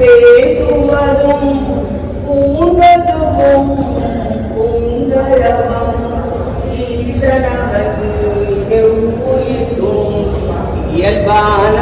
பேசுவதும் கூறுவதும் உந்தரவம் ஈசனகத்து இயல்பான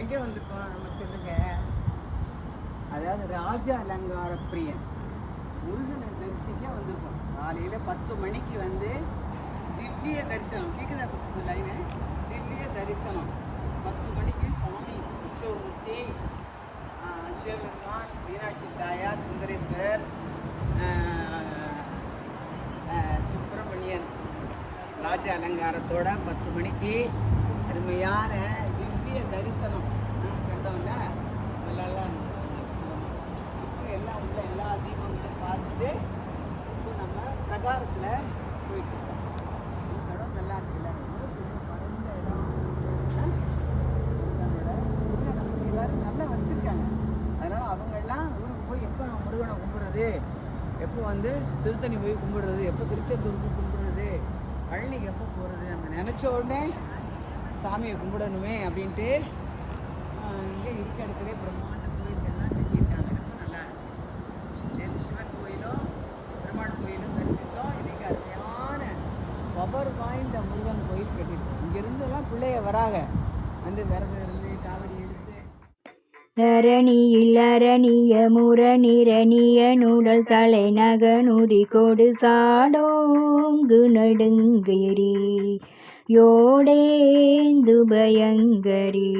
எங்கே வந்திருக்கோம்? நம்ம அதாவது ராஜ அலங்கார பிரியன். முருகனை வந்திருக்கோம். காலையில் பத்து மணிக்கு வந்து திவ்ய தரிசனம். கேட்குதா லைனு திவ்ய தரிசனம். பத்து மணிக்கு சுவாமி உச்சூர்மூர்த்தி சிவபெருமான் மீனாட்சி தாயார் சுந்தரேஸ்வரர் சுப்பிரமணியன் ராஜ அலங்காரத்தோட பத்து மணிக்கு அருமையான திவ்ய தரிசனம். கண்டோம்ல? நல்லா இப்போ எல்லாம் உள்ள எல்லா தீபங்களையும் பார்த்துட்டு இப்போ நம்ம பிரகாரத்தில் போயிட்டு இருக்கோம் இந்த இடம் நல்லா இருக்குல்ல எவ்வளோ பெரிய பரந்த இடம் ஆஹ், முருகனோட முருகனை வந்து எல்லாரும் நல்லா வச்சிருக்காங்க அதனால அவங்கெல்லாம் ஊருக்கு போய் எப்போ நம்ம முருகனை கும்பிடுறது எப்போ வந்து திருத்தணி போய் கும்பிடுறது எப்போ திருச்செந்தூர் போய் கும்பிடுறது பழனிக்கு எப்போ போகிறது நம்ம நினச்ச உடனே சாமியை கும்பிடணுமே அப்படின்ட்டு இங்கே இருக்க இடத்துல பிரம்மாண்ட கோயில்கள்லாம் கட்டியிருக்காங்க. ரொம்ப நல்லா இருக்கு. நேற்று சிவன் கோயிலும் பெருமாள் கோயிலும் தரிசித்தோம். இன்னைக்கு அருமையான பவர் வாய்ந்த முருகன் கோயில் கட்டியிருக்கோம். இங்கேருந்துலாம் பிள்ளைய வராங்க. வந்து விரத தரணியில் அரணிய முரணிரணிய நுடல் தலைநகனுரி கொடு சாடோங்கு நடுங்கரி யோடேந்து பயங்கரி.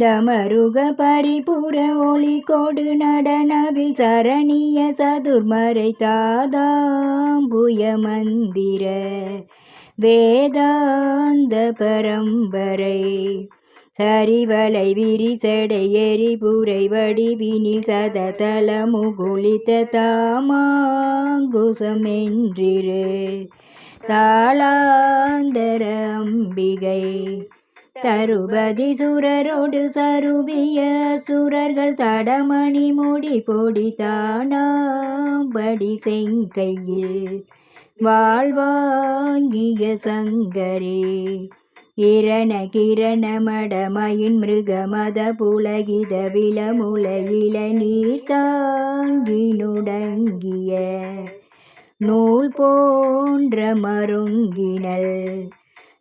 தமருக பரிபுர ஒளி கொடு நடனவில் சரணிய சதுர்மறை தாதாம்புய மந்திர. வேதாந்த பரம்பரை. சரிவளை விரிசடை எரிபுரை வடிவினில் சததல முகுளித்த தாமாங்குசமென்றிரு தாளாந்தர அம்பிகை. தருபதி சுரரோடு சருவிய சுரர்கள் தடமணி முடி பொடி தானாம்படி செங்கையில் வாழ்வாங்கிய சங்கரே. கிரண கிரண மடமயின் மிருகமத புலகித விலமுலையில நீர் தாங்கி நூல் போன்ற மருங்கினல்.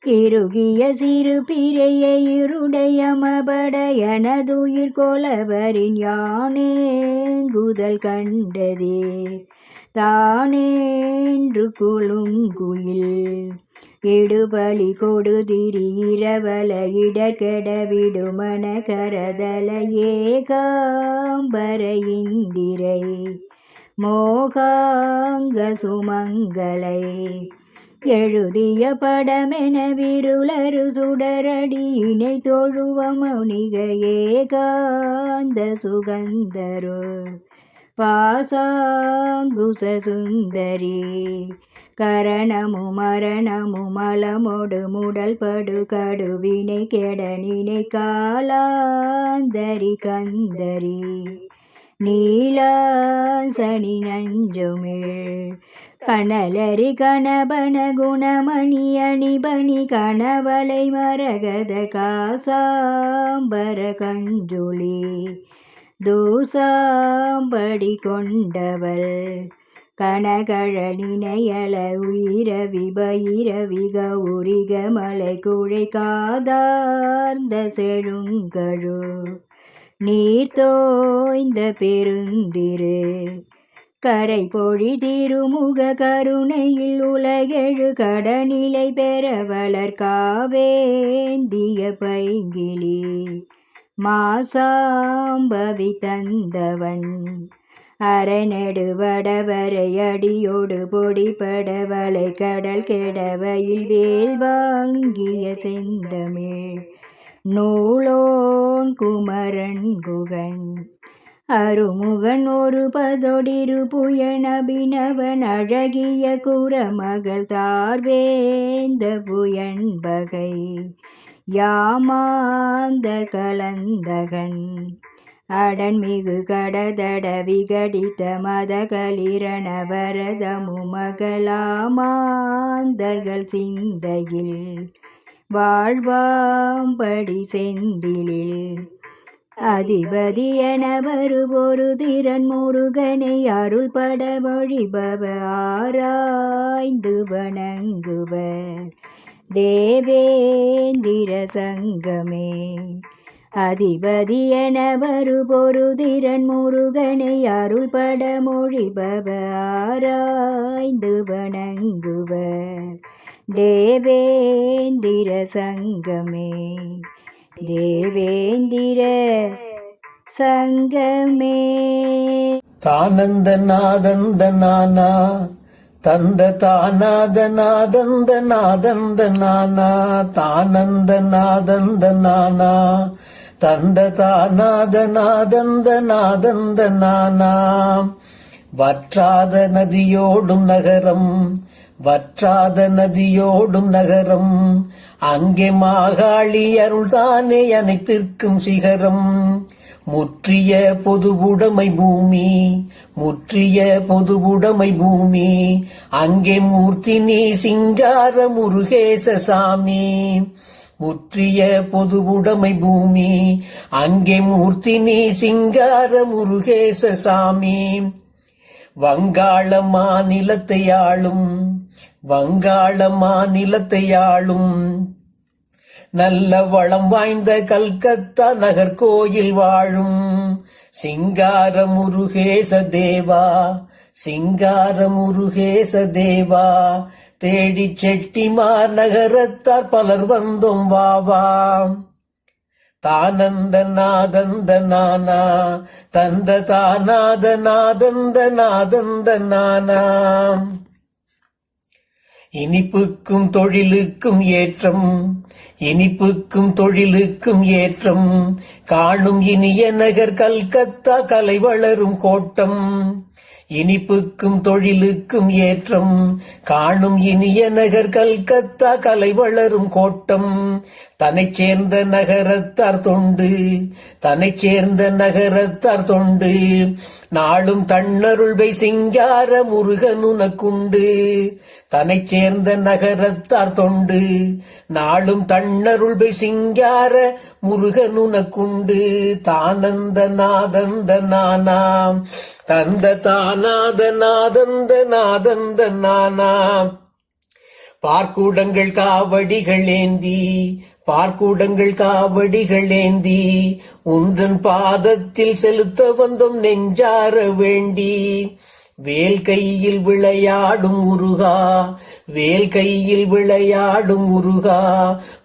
இறுகிய சிறு பிறைய இருடைய மபடையனதுயிர் எனதுயிர் கொலவரின் யானேங்குதல் கண்டதே. தானேன்று குலுங்குயில் இடுபலி கொடுதிரி இரவல இடர்கெட விடுமன கரதல ஏகாம்பர இந்திரை மோகாங்க சுமங்களை எழுதிய படமென விருளரு சுடரடியினை தொழுவ மௌனிக ஏகாந்த சுகந்தரு. பாசாங்குச சுந்தரி. கரணமு மரணமு மலமோடு முடல் படு கடுவினை கெடனினை காலாந்தரி கந்தரி. நீலாசனி நஞ்சுமிழ் கனலரி கணபன குணமணி அணிபணி கணவலை மரகத காசாம்பர கஞ்சுளி தூசாம்படி கொண்டவள் கனகழனினையல உயிர விபயிர விக உரிக மலை குழை காதார்ந்த செழுங்கழு. நீர் தோய்ந்த பெருந்திரு. கரை பொழி திருமுக கருணையில் உலகெழு கடனிலை பெற வளர்காவேந்திய பைங்கிலி. மாசாம்பவி தந்தவன் அரணெடுவடவரை அடியோடு பொடிபட வளை கடல் கெடவையில் வேல் வாங்கிய செந்தமிழ் நூலோன் குமரன் குகன் அருமுகன் ஒரு பதொடிரு புயன் அபினவன் அழகிய குரமகள் தார்வேந்த புயன் பகை. யாமாந்த கலந்தகன். அடன்மிகு கடதட விகடித்த மதகளிரணவரதமு மகளாமாந்தர்கள் சிந்தையில் வாழ்வாம்படி செந்திலில். அதிபதி என வருவொரு திறன் முருகனை அருள்பட வழிபவ ஆராய்ந்து வணங்குவர். தேவேந்திர சங்கமே அதிபதி என வருபொருதிரன் முருகனை அருள்பட மொழிபவ ஆராய்ந்து வணங்குவர். தேவேந்திர சங்கமே தேவேந்திர சங்கமே. தானந்த நாதந்த நானா தந்த தானாத நாதந்த நாதந்த நானா தானந்த நாதந்த நானா தந்த தானாத நாதந்த நாதந்த நானா வற்றாத நதியோடும் நகரம் வற்றாத நதியோடும் நகரம். அங்கே மாகாளி அருள்தானே அனைத்திற்கும் சிகரம். முற்றிய பொதுவுடைமை பூமி முற்றிய பொதுவுடைமை பூமி. அங்கே மூர்த்தினி சிங்கார முருகேச சாமி. முற்றிய பொதுவுடைமை பூமி. அங்கே மூர்த்தி நீ சிங்கார முருகேச சாமி. வங்காள மாநிலத்தை ஆளும் வங்காள மாநிலத்தை ஆளும். நல்ல வளம் வாய்ந்த கல்கத்தா நகர் கோயில் வாழும். சிங்கார முருகேச தேவா சிங்கார முருகேச தேவா. தேடி செட்டிமார் நகரத்தார் பலர் வந்தும் வாவா தானந்த நாதந்த நானா தந்த தானாத நாதந்த நாதந்த நானா. இனிப்புக்கும் தொழிலுக்கும் ஏற்றம் இனிப்புக்கும் தொழிலுக்கும் ஏற்றம் காணும் இனிய நகர் கல்கத்தா கலை வளரும் கோட்டம். இனிப்புக்கும் தொழிலுக்கும் ஏற்றம். காணும் இனிய நகர் கல்கத்தா கலை வளரும் கோட்டம். தன்னைச் சேர்ந்த நகரத்தார் தொண்டு தன்னைச் சேர்ந்த நகரத்தார் தொண்டு. நாளும் தன்னருள்வை சிங்கார முருகன் உனக்குண்டு. தன்னைச் சேர்ந்த நகரத்தார் தொண்டு நாளும் தன்னருள்வை சிங்கார முருகன் உனக்குண்டு. தானந்த நாதந்த நானாம் தந்த தானாத நாதந்த நாதந்த நானாம். பார்க்கூடங்கள் காவடிகள் ஏந்தி பார்க்கூடங்கள் காவடிகள் ஏந்தி உந்தன் பாதத்தில் செலுத்த வந்தோம் நெஞ்சார வேண்டி. வேல் கையில் விளையாடும் முருகா வேல் கையில் விளையாடும் முருகா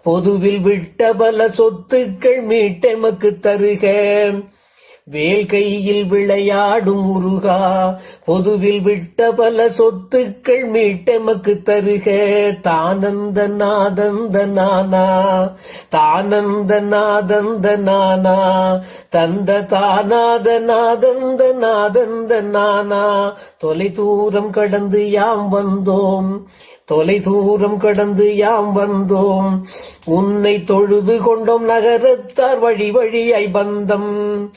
பொதுவில் விட்ட பல சொத்துக்கள் மீட்டெமக்கு தருக. வேல் கையில் விளையாடும் முருகா பொதுவில் விட்ட பல சொத்துக்கள் மீட்டெமக்கு தருக. தானந்த நாதந்த நானா தானந்த நாதந்த நானா தந்த தானாத நாதந்த நாதந்த நானா தொலை தூரம் கடந்து யாம் வந்தோம் தொலை தூரம் கடந்து யாம் வந்தோம். உன்னை தொழுது கொண்டோம் நகரத்தார் வழி வழியாய் பந்தம்.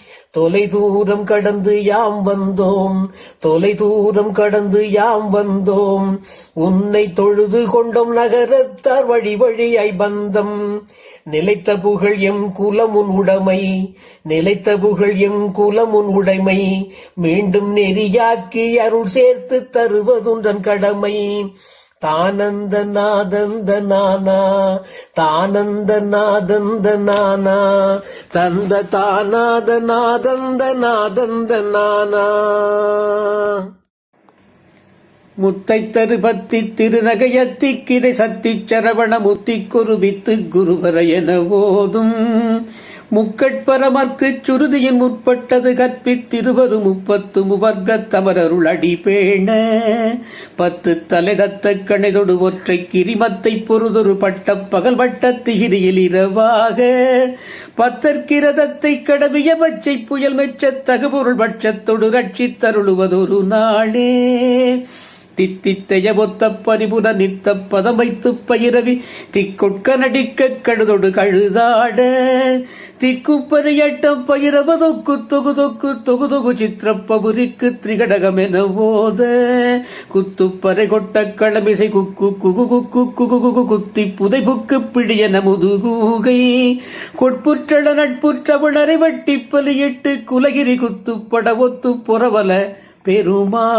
தொலை தூரம் கடந்து யாம் வந்தோம். தொலை தூரம் கடந்து யாம் வந்தோம். உன்னை தொழுது கொண்டோம் நகரத்தார் வழி வழியாய் பந்தம். நிலைத்த புகழ் எம் குலமுன் உடைமை. நிலைத்த புகழ் எம் குலமுன் உடைமை. மீண்டும் நெறியாக்கி அருள் சேர்த்து தருவதுன்றன் கடமை. தானந்த நாதந்த நானா தானந்த நாதந்த நானா தந்த தானாத நாதந்த நாதந்த நானா முத்தை தருபத்தி திருநகையத்தி கிரை சத்தி சரவண முத்தி குருவித்து குருவர என ஓதும். முக்கட்பரமர்க்குச் சுருதியின் முற்பட்டது கற்பித்திருவரு முப்பத்து முவர்க்க தமரருள் அடிபேண. பத்து தலைதத்த கணைதொடு ஒற்றை கிரிமத்தை பொறுதொரு பட்ட பகல் வட்ட திகிரியில் இரவாக பத்தற்கிரதத்தை கடவிய பச்சை புயல் மெச்ச தகுபொருள் பட்சத்தொடு ரட்சித்தருளுவதொரு நாளே. தித்தித்தைய ஒத்த பரிபுர நித்த பதம் வைத்து பயிரவி திக்கொட்க நடிக்க கழுதொடு கழுதாட. திக்குப்பரியட்டம் பயிரவதொக்கு தொகு தொக்கு தொகு தொகு சித்திரப்பபுரிக்கு என ஓத. குத்துப்பறை கொட்ட களமிசை குக்கு குகு குக்கு குகு குகு குத்தி புதை புக்கு பிடியன முதுகூகை. கொட்புற்றள நட்புற்றவளரை வட்டி பலியிட்டு குலகிரி குத்துப்பட ஒத்து புறவல பெருமா.